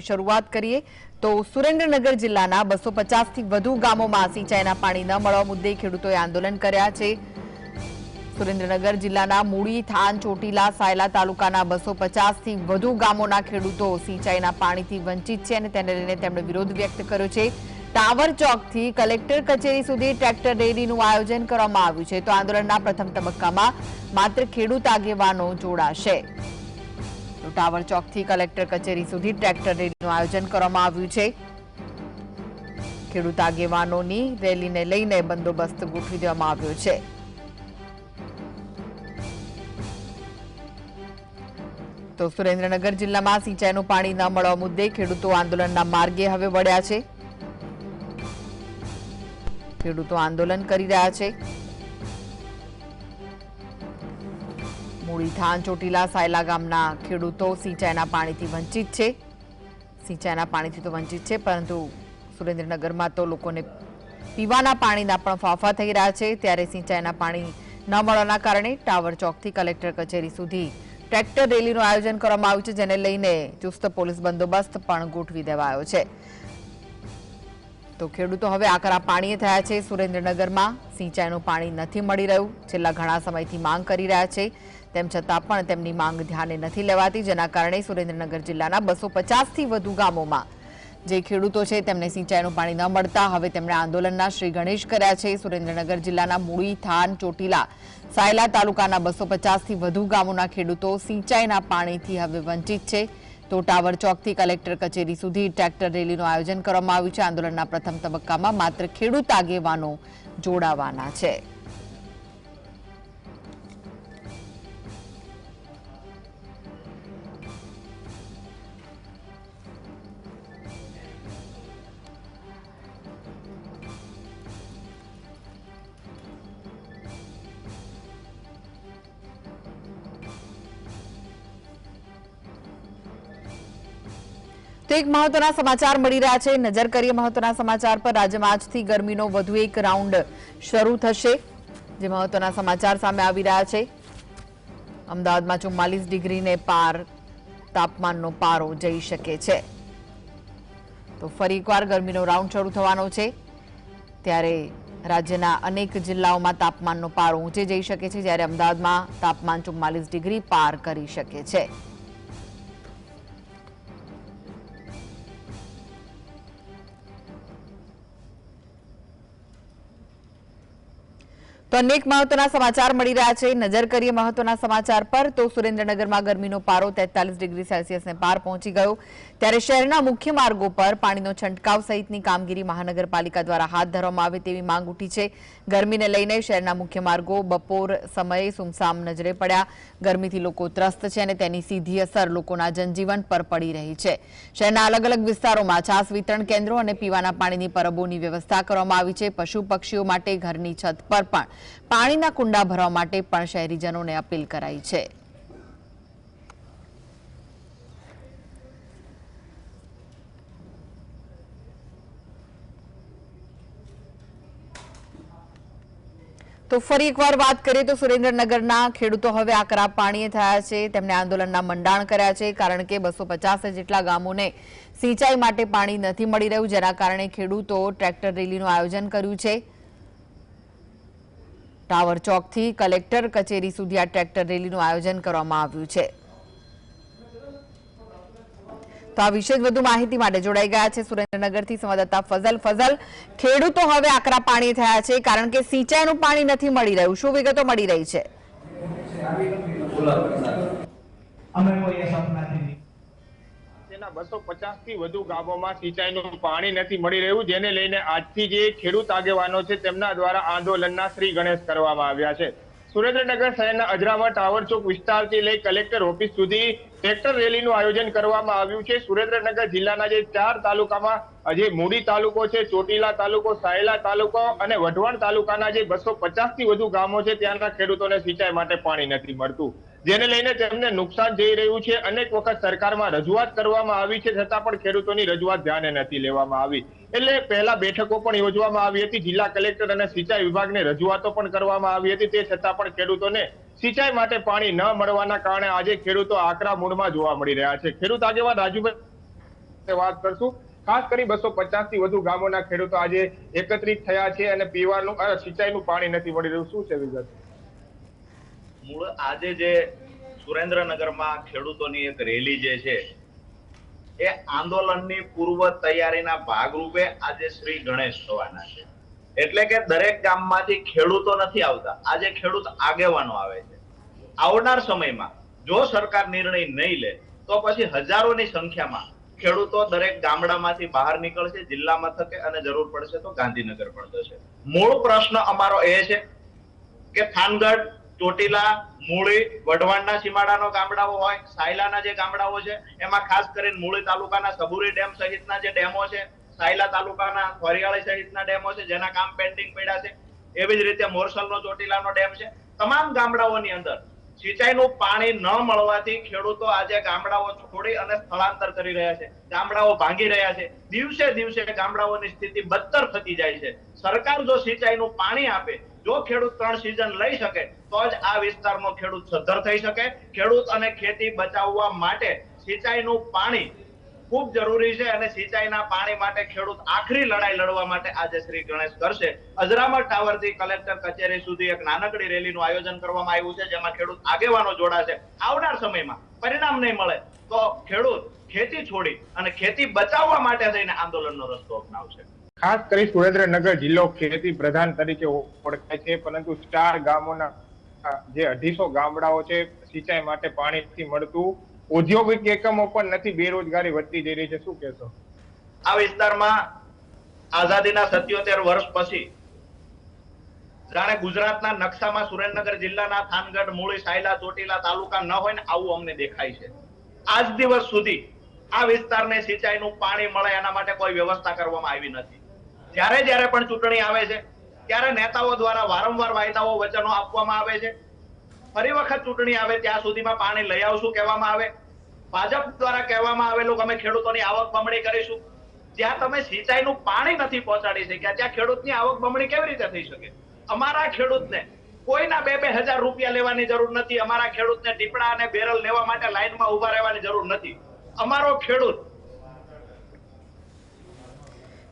શરૂઆત કરીએ તો સુરેન્દ્રનગર જિલ્લાના બસો થી વધુ ગામોમાં સિંચાઈના પાણી ન મળવા મુદ્દે ખેડૂતોએ આંદોલન કર્યા છે. સુરેન્દ્રનગર જિલ્લાના મૂળી, થાન, ચોટીલા, સાયલા તાલુકાના બસો થી વધુ ગામોના ખેડૂતો સિંચાઈના પાણીથી વંચિત છે અને તેને લઈને તેમણે વિરોધ વ્યક્ત કર્યો છે. ટાવર ચોકથી કલેક્ટર કચેરી સુધી ટ્રેક્ટર રેલીનું આયોજન કરવામાં આવ્યું છે. તો આંદોલનના પ્રથમ તબક્કામાં માત્ર ખેડૂત આગેવાનો જોડાશે. તો ટાવર ચોકથી કલેક્ટર કચેરી સુધી ટ્રેક્ટર રેલીનું આયોજન કરવામાં આવ્યું છે. ખેડૂત આગેવાનોની રેલીને લઈને બંદોબસ્ત ગોઠવી દેવામાં આવ્યો છે. તો સુરેન્દ્રનગર જિલ્લામાં સિંચાઈનું પાણી ન મળવા મુદ્દે ખેડૂતો આંદોલનના માર્ગે હવે વળ્યા છે. ખેડૂતો આંદોલન કરી રહ્યા છે. થાન ચોટીલા, સાયલા ગામના ખેડૂતો સિંચાઈના પાણીથી વંચિત છે. સિંચાઈના પાણીથી તો વંચિત છે, પરંતુ સુરેન્દ્રનગરમાં તો લોકોને પીવાના પાણીના પણ ફાફા થઈ રહ્યા છે. ત્યારે સિંચાઈના પાણી ન મળવાના કારણે ટાવર ચોકથી કલેક્ટર કચેરી સુધી ટ્રેક્ટર રેલીનું આયોજન કરવામાં આવ્યું છે, જેને લઈને ચુસ્ત પોલીસ બંદોબસ્ત પણ ગોઠવી દેવાયો છે. તો ખેડૂતો હવે આકરા પાણીએ થયા છે. સુરેન્દ્રનગરમાં સિંચાઈનું પાણી નથી મળી રહ્યું. છેલ્લા ઘણા સમયથી માંગ કરી રહ્યા છે. તેમ છતાં પણ તેમની માંગ ધ્યાને નથી લેવાતી, જેના કારણે સુરેન્દ્રનગર જિલ્લાના બસો પચાસથી વધુ ગામોમાં જે ખેડૂતો છે તેમને સિંચાઈનું પાણી ન મળતા હવે તેમણે આંદોલનના શ્રી ગણેશ કર્યા છે. સુરેન્દ્રનગર જિલ્લાના મૂળી થાન, ચોટીલા, સાયલા તાલુકાના બસો પચાસથી વધુ ગામોના ખેડૂતો સિંચાઈના પાણીથી હવે વંચિત છે. તો ટાવર ચોકથી કલેક્ટર કચેરી સુધી ટ્રેક્ટર રેલીનું આયોજન કરવામાં આવ્યું છે. આંદોલનના પ્રથમ તબક્કામાં માત્ર ખેડૂત આગેવાનો જોડાવાના છે. એક મહત્વના સમાચાર મળી રહ્યા છે. નજર કરીએ મહત્વના સમાચાર પર. રાજ્યમાં આજથી ગરમીનો વધુ એક રાઉન્ડ શરૂ થશે, જે મહત્વના સમાચાર સામે આવી રહ્યા છે. અમદાવાદમાં ચુમ્માલીસ ડિગ્રીને પાર, તાપમાનનો પારો જઈ શકે છે. તો ફરી એકવાર ગરમીનો રાઉન્ડ શરૂ થવાનો છે. ત્યારે રાજ્યના અનેક જિલ્લાઓમાં તાપમાનનો પારો ઊંચે જઈ શકે છે, જ્યારે અમદાવાદમાં તાપમાન ચુમ્માલીસ ડિગ્રી પાર કરી શકે છે. તો અનેક મહત્વના સમાચાર મળી રહ્યા છે. નજર કરીએ મહત્વના સમાચાર પર તો સુરેન્દ્રનગરમાં ગરમીનો પારો તેતાલીસ ડિગ્રી સેલ્સિયસને પાર પહોંચી ગયો. ત્યારે શહેરના મુખ્ય માર્ગો પર પાણીનો છંટકાવ સહિતની કામગીરી મહાનગરપાલિકા દ્વારા હાથ ધરવામાં આવે તેવી માંગ ઉઠી છે. ગરમીને લઈને શહેરના મુખ્ય માર્ગો બપોર સમયે સુમસામ નજરે પડ્યા. ગરમીથી લોકો ત્રસ્ત છે અને તેની સીધી અસર લોકોના જનજીવન પર પડી રહી છે. શહેરના અલગ અલગ વિસ્તારોમાં છાસ વિતરણ કેન્દ્રો અને પીવાના પાણીની પરબોની વ્યવસ્થા કરવામાં આવી છે. પશુ પક્ષીઓ માટે ઘરની છત પર પણ પાણીના કુંડા ભરવા માટે પણ શહેરીજનોને અપીલ કરાઈ છે. તો ફરી એકવાર વાત કરીએ તો સુરેન્દ્રનગરના ખેડૂતો હવે આકરા પાણીએ થયા છે. તેમણે આંદોલનના મંડાણ કર્યા છે, કારણ કે બસો પચાસ જેટલા ગામોને સિંચાઈ માટે પાણી નથી મળી રહ્યું, જેના કારણે ખેડૂતો ટ્રેક્ટર રેલીનું આયોજન કર્યું છે. ટાવર ચોકથી કલેક્ટર કચેરી સુધી આ ટ્રેક્ટર રેલીનું આયોજન કરવામાં આવ્યું છે. તો આ વિશે વધુ માહિતી માટે જોડાઈ ગયા છે સુરેન્દ્રનગરથી સંવાદદાતા ફઝલ. ફઝલ, ખેડૂતો હવે આકરા પાણી થયા છે કારણ કે સિંચાઈનું પાણી નથી મળી રહ્યું. શું વિગતો મળી રહી છે? અમે કોઈ બસો પચાસથી વધુ ગામોમાં સિંચાઈનું પાણી નથી મળી રહ્યું, જેને લઈને આજથી જે ખેડૂત આગેવાનો છે તેમના દ્વારા આંદોલનના શ્રી ગણેશ કરવામાં આવ્યા છે. સુરેન્દ્રનગર શહેરના અજરામાં ટાવર ચોક વિસ્તારથી લઈ કલેક્ટર ઓફિસ સુધી ટ્રેક્ટર રેલીનું આયોજન કરવામાં આવ્યું છે. સુરેન્દ્રનગર જિલ્લાના જે ચાર તાલુકામાં જે મૂડી તાલુકો છે, ચોટીલા તાલુકો, સાયલા તાલુકો અને વઢવાણ તાલુકાના જે બસો પચાસથી વધુ ગામો છે, ત્યાંના ખેડૂતોને સિંચાઈ માટે પાણી નથી મળતું. જેને લઈને તેમને નુકસાન જઈ રહ્યું છે. અનેક વખત સરકારમાં રજૂઆત કરવામાં આવી છે. છતાં પણ ખેડૂતોની રજૂઆત ધ્યાને નથી લેવામાં આવી. એટલે પહેલા બેઠકો પણ યોજવામાં આવી હતી. જિલ્લા કલેક્ટર અને સિંચાઈ વિભાગને રજૂઆતો પણ કરવામાં આવી હતી. તે છતાં પણ ખેડૂતોને સિંચાઈ માટે પાણી ન મળવાના કારણે આજે ખેડૂતો આકરા મૂળમાં જોવા મળી રહ્યા છે. ખેડૂત આગેવાન રાજુભાઈ વાત કરશું. ખાસ કરી બસો પચાસથી વધુ ગામોના ખેડૂતો આજે એકત્રિત થયા છે અને પીવાનું સિંચાઈનું પાણી નથી મળી રહ્યું. શું છે વિગત? મૂળ આજે જે સુરેન્દ્રનગરમાં ખેડૂતોની એક રેલી જે છે, એ આંદોલનની પૂર્વ તૈયારીના ભાગરૂપે આજે શ્રી ગણેશ થવાના છે. એટલે કે દરેક ગામમાંથી ખેડૂતો નથી આવતા. આજે ખેડૂત આગેવાનો આવે છે. આવનાર સમયમાં જો સરકાર નિર્ણય નહીં લે, તો પછી હજારોની સંખ્યામાં ખેડૂતો દરેક ગામડામાંથી બહાર નીકળશે, જિલ્લા મથકે અને જરૂર પડશે તો ગાંધીનગર પણ જશે. મૂળ પ્રશ્ન અમારો એ છે કે થાનગઢ ચોટીલા, મૂળી, વઢવાણના સીમાડાનો ગામડાઓ હોય, સાયલાના જે ગામડાઓ છે, એમાં ખાસ કરીને મૂળી તાલુકાના સબુરી ડેમ સહિતના જે ડેમો છે, સાયલા તાલુકાના ફરિયાળી સહિતના ડેમો છે, જેના કામ પેન્ડિંગ પડ્યા છે, એવી જ રીતે મોરસલનો ચોટીલાનો ડેમ છે. તમામ ગામડાઓની અંદર સિંચાઈનું પાણી ન મળવાથી ખેડૂતો આજે ગામડાઓ છોડી અને સ્થળાંતર કરી રહ્યા છે. ગામડાઓ ભાંગી રહ્યા છે. દિવસે દિવસે ગામડાઓની સ્થિતિ બદતર થતી જાય છે. સરકાર જો સિંચાઈનું પાણી આપે જો ખેડૂત ત્રણ સિઝન લઈ શકે, તો જ આ વિસ્તારનો ખેડૂત સદ્ધર થઈ શકે. ખેડૂત અને ખેતી બચાવવા માટે સિંચાઈનું પાણી ખૂબ જરૂરી છે અને સિંચાઈના પાણી માટે ખેડૂત આખરી લડાઈ લડવા માટે આજે શ્રી ગણેશ કરશે. અજરામર ટાવરથી કલેક્ટર કચેરી સુધી એક નાનકડી રેલીનું આયોજન કરવામાં આવ્યું છે, જેમાં ખેડૂત આગેવાનો જોડાશે. આવનાર સમયમાં પરિણામ નહીં મળે તો ખેડૂત ખેતી છોડી અને ખેતી બચાવવા માટે થઈને આંદોલનનો રસ્તો અપનાવશે. ખાસ કરી સુરેન્દ્રનગર જિલ્લો ખેતી પ્રધાન તરીકે ઓળખાય છે, પરંતુ ચાર ગામોના જે અઢીસો ગામડાઓ છે, સિંચાઈ માટે પાણી નથી મળતું ઔદ્યોગિક એકમો પણ નથી બેરોજગારી વધતી જઈ રહી છે. શું કહેશો? આ વિસ્તારમાં આઝાદીના સત્યોતેર વર્ષ પછી જાણે ગુજરાતના નકશામાં સુરેન્દ્રનગર જિલ્લાના થાનગઢ, મૂળી, સાયલા, ચોટીલા તાલુકા ન હોય ને આવું અમને દેખાય છે. આજ દિવસ સુધી આ વિસ્તારને સિંચાઈનું પાણી મળે એના માટે કોઈ વ્યવસ્થા કરવામાં આવી નથી. જ્યારે જ્યારે પણ ચૂંટણી આવે છે, ત્યારે નેતાઓ દ્વારા વારંવાર વાયદાઓ વચનો આપવામાં આવે છે. ફરી વખત ચૂંટણી આવે ત્યાં સુધીમાં પાણી લઈ આવશું કહેવામાં આવે. ભાજપ દ્વારા કહેવામાં આવેલું અમે ખેડૂતોની આવક બમણી કરીશું. જ્યાં તમે સિંચાઈનું પાણી નથી પહોંચાડી શક્યા, ત્યાં ખેડૂતની આવક બમણી કેવી રીતે થઈ શકે? અમારા ખેડૂતને કોઈના બે બે હજાર રૂપિયા લેવાની જરૂર નથી. અમારા ખેડૂતને ટીપડા અને બેરલ લેવા માટે લાઈનમાં ઊભા રહેવાની જરૂર નથી. અમારો ખેડૂત